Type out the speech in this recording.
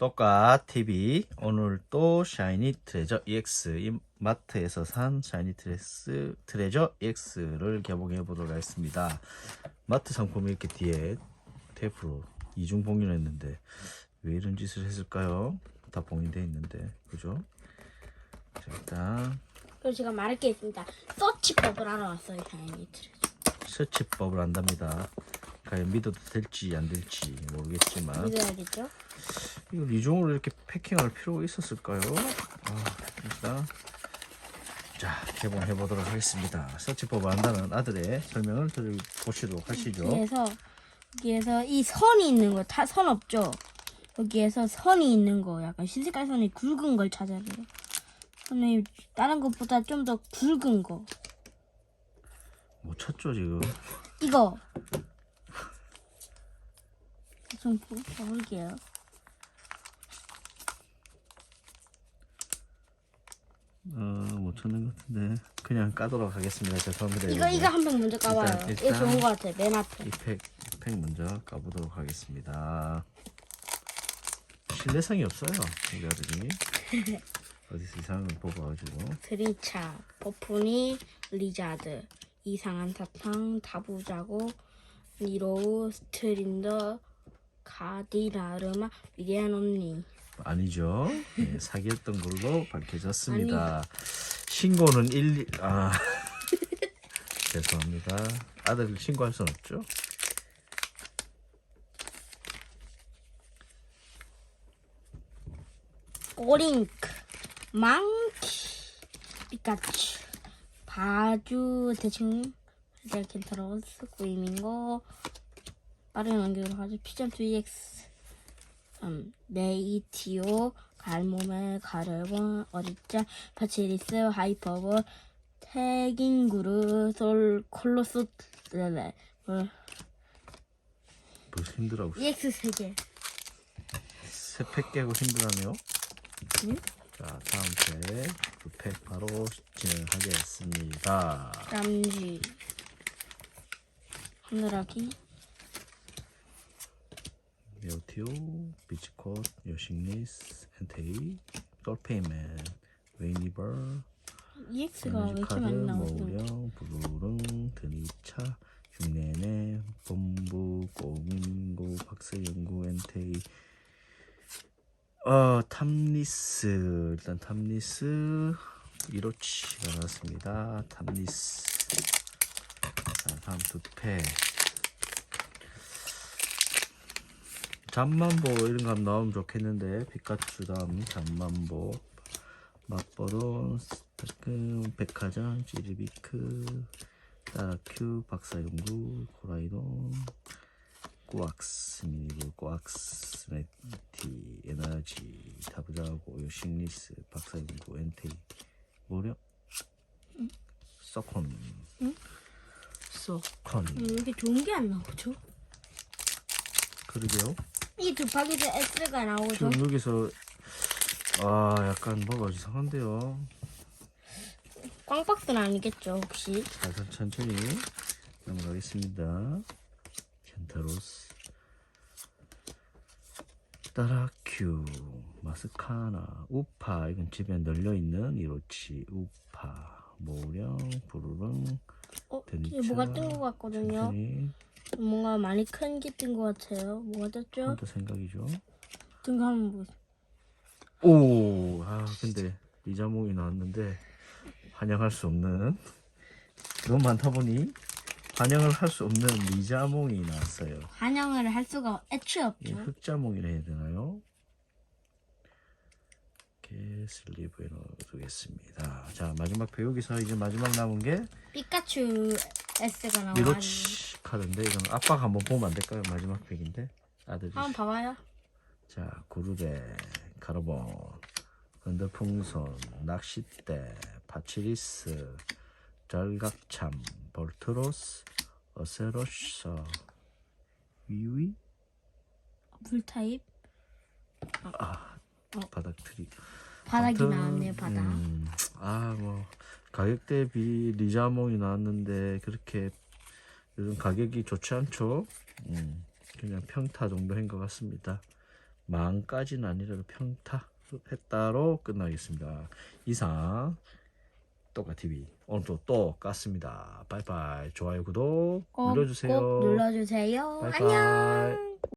똑같 TV 오늘 또 샤이니 트레저 EX 이 마트에서 산 샤이니 트레스 트레저 EX를 개봉해 보도록 하겠습니다. 마트 상품이 이렇게 뒤에 테이프로 이중 봉인했는데 왜 이런 짓을 했을까요? 다 봉인돼 있는데 그죠? 자 일단 그리고 제가 말할 게 있습니다. 서치법을 알아왔어요, 샤이니 트레저. 서치법을 안답니다. 과연 믿어도 될지 안 될지 모르겠지만 믿어야겠죠? 이걸 이중으로 이렇게 패킹할 필요가 있었을까요? 아, 일단 자 개봉해 보도록 하겠습니다. 서치법을 안다는 아들의 설명을 들어보시도록 하시죠. 여기에서 여기에서 이 선이 있는 거, 다 선 없죠? 여기에서 선이 있는 거, 약간 흰색깔 선이 굵은 걸 찾아야 돼요. 선이 다른 것보다 좀 더 굵은 거. 못 찾죠 지금. 이거. 좀 보- 볼게요. 어못 찾는 것 같은데 그냥 까도록 하겠습니다. 죄송합니다. 이거. 이거 한 번 먼저 까봐요. 일단- 이거 일단- 좋은 거 같아. 맨 앞에. 이팩 이팩 먼저 까보도록 하겠습니다. 신뢰성이 없어요 우리 아들이 어디서 이상한 걸 보고 가지고 드림차, 버프니, 리자드, 이상한 사탕, 다부자고, 니로우, 스트린더, 가디나르마, 위대한 언니. 아니죠. 예, 사기였던 걸로 밝혀졌습니다. 신고는 1, 아 죄송합니다. 아들 신고할 순 없죠. 오링크, 망키, 피카츄, 바주, 대충, 잘 켄타로스, 고이밍고, 빠른 연결을 가지, 피전투 EX, 음, 메이티오, 갈모메, 가르본, 어리짜, 파치리스, 하이퍼볼, 태깅구르, 솔, 콜로스, 레레, 뭐, 벌써 힘들하고 있어. EX 3개. 세팩 깨고 힘들하네요. 응? 자 다음 팩, 두팩 바로 진행하겠습니다. 람쥐 하늘아기 메오티오, 비치콧, 요식리스, 엔테이, 돌페이맨, 웨이니버, EX가 왜 이렇게 많이 나오죠? 부르릉, 드니차, 흉내내, 본부, 꼬민고, 박세연구, 엔테이, 어, 탐리스, 일단 탐리스, 이로치가 나왔습니다. 탐리스. 자, 다음 두 패. 잠만보 이런 거 한번 나오면 좋겠는데 피카츄 다음 잠만보 맛보론 스타크 백화점 지리비크 따라큐 박사연구 코라이돈 꾸악스 미니브 꾸악스 네티 에너지 타부자고 요식리스 박사연구 엔테이 뭐려? 서콘 응? 서콘 음, 왜 이렇게 좋은 게 안 나오죠? 그러게요 이두 파기에서 S가 나오죠? 지금 여기서 아 약간 뭐가 이상한데요. 꽝박스는 아니겠죠 혹시? 자, 천천히 넘어가겠습니다. 켄타로스, 따라큐, 마스카나, 우파 이건 집에 널려 있는 이로치, 우파, 모령, 부르릉, 어? 이게 뭐가 뜬 것 같거든요? 천천히 뭔가 많이 큰 게 뜬 것 같아요 뭐가 떴죠? 한더 생각이죠. 뜬거 한번 보세요 오, 아 근데 리자몽이 나왔는데 환영할 수 없는 너무 많다 보니 환영을 할 수 없는 리자몽이 나왔어요. 반영을 할 수가 애초에 이 없죠 흑자몽이라 해야 되나요? 이렇게 슬리브에 넣어두겠습니다. 자 마지막 배 여기서 이제 마지막 남은 게 피카츄 S가 나와가지고 미로치 카드인데 이건 아빠가 한번 보면 안 될까요? 마지막 팩인데? 아들이. 한번 봐봐요. 자, 구르베, 카르본, 건들풍선, 낚싯대, 파치리스, 절각참, 볼트로스, 어세로셔, 위위, 불타입? 바닥 트리. 바닥이 아무튼, 나왔네요 바닥. 음, 아, 뭐, 가격 대 비 리자몽이 나왔는데, 그렇게 요즘 가격이 좋지 않죠? 음, 그냥 평타 정도인 것 같습니다. 만까지는 아니라도 평타 했다로 끝나겠습니다. 이상 똑같TV 오늘도 또 깠습니다. 바이바이 좋아요 구독 꼭, 눌러주세요. 꼭 눌러주세요. 바이바이. 안녕.